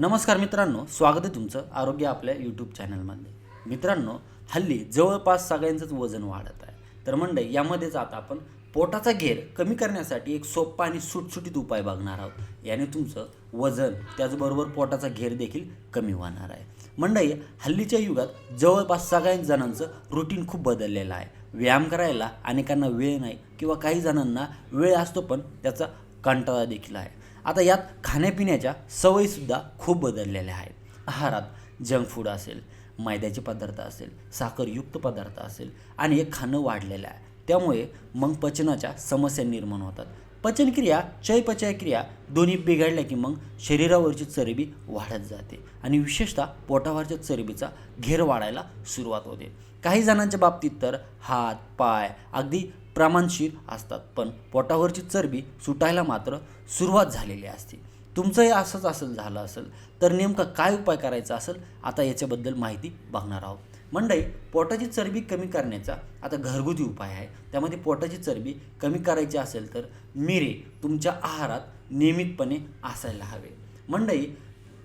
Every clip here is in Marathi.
नमस्कार मित्रांनो स्वागत आहे तुमचं आरोग्य आपल्या यूट्यूब चॅनलमध्ये मित्रांनो हल्ली जवळपास सगळ्यांचंच वजन वाढत आहे. तर मंडळी यामध्येच आता आपण पोटाचा घेर कमी करण्यासाठी एक सोपा आणि सुटसुटीत उपाय बघणार आहोत. याने तुमचं वजन त्याचबरोबर पोटाचा घेर देखील कमी होणार आहे. मंडळी हल्लीच्या युगात जवळपास सगळ्याच जणांचं रुटीन खूप बदललेलं आहे. व्यायाम करायला अनेकांना वेळ नाही किंवा काही जणांना वेळ असतो पण त्याचा कंटाळा देखील आहे. आता यात खाण्यापिण्याच्या सवयीसुद्धा खूप बदललेल्या आहेत. आहारात जंक फूड असेल मैद्याचे पदार्थ असेल साखरयुक्त पदार्थ असेल आणि हे खाणं वाढलेलं आहे. त्यामुळे मग पचनाच्या समस्या निर्माण होतात. पचनक्रिया चयपचय क्रिया दोन्ही बिघडल्या की मग शरीरावरची चरबी वाढत जाते आणि विशेषतः पोटावरच्या चरबीचा घेर वाढायला सुरुवात होते. काही जणांच्या बाबतीत तर हात पाय अगदी प्रमाणशीर असतात. पण पोटावरची चरबी सुटायला मात्र सुरुवात झालेली असते. तुमचंही असंच असं झालं असेल तर नेमका काय उपाय करायचा असेल आता याच्याबद्दल माहिती बघणार आहोत. मंडई पोटाची चरबी कमी करण्याचा आता घरगुती उपाय आहे. त्यामध्ये पोटाची चरबी कमी करायची असेल तर मिरे तुमच्या आहारात नियमितपणे असायला हवे. मंडई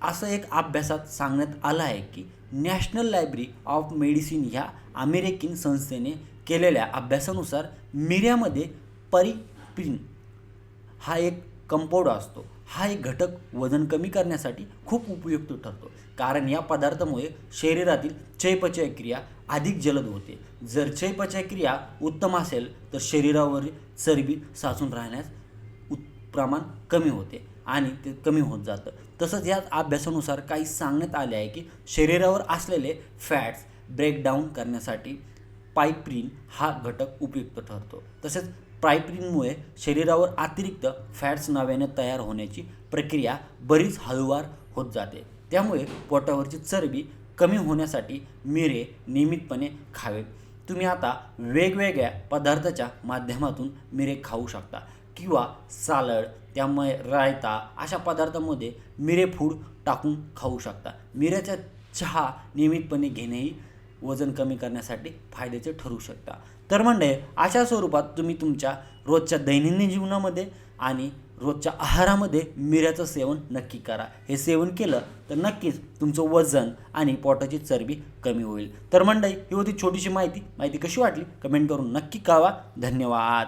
असं एक अभ्यासात सांगण्यात आलं आहे की नॅशनल लायब्ररी ऑफ मेडिसिन ह्या अमेरिकन संस्थेने केलेल्या अभ्यासानुसार मिऱ्यामध्ये परिप्रिन हा एक कंपाऊंड असतो. हा एक घटक वजन कमी करण्यासाठी खूप उपयुक्त ठरतो. कारण या पदार्थामुळे शरीरातील चयपचय क्रिया अधिक जलद होते. जर चयपचय क्रिया उत्तम असेल तर शरीरावर चरबी साचून राहण्यास उत् प्रमाण कमी होते आणि ते कमी होत जातं. तसंच या अभ्यासानुसार काही सांगण्यात आले आहे की शरीरावर असलेले फॅट्स ब्रेकडाऊन करण्यासाठी पायप्रिन हा घटक उपयुक्त ठरतो. तसेच पायप्रिनमुळे शरीरावर अतिरिक्त फॅट्स नव्याने तयार होण्याची प्रक्रिया बरीच हळूवार होत जाते. त्यामुळे पोटावरची चरबी कमी होण्यासाठी मिरे नियमितपणे खावेत तुम्ही आता वेगवेगळ्या पदार्थाच्या माध्यमातून मिरे खाऊ शकता किंवा सालड त्यामुळे रायता अशा पदार्थामध्ये मिरे फूड टाकून खाऊ शकता. मिऱ्याचा चहा नियमितपणे घेणेही वजन कमी करण्यासाठी फायद्याचे ठरू शकता. तर म्हणजे अशा स्वरूपात तुम्ही तुमच्या रोजच्या दैनंदिन जीवनामध्ये आणि रोजच्या आहारामध्ये मिऱ्याचं सेवन नक्की करा. हे सेवन केलं तर नक्कीच तुमचं वजन आणि पोटाची चरबी कमी होईल. तर मंडळी ही होती छोटीशी माहिती. माहिती कशी वाटली? कमेंट करून नक्की कळवा. धन्यवाद.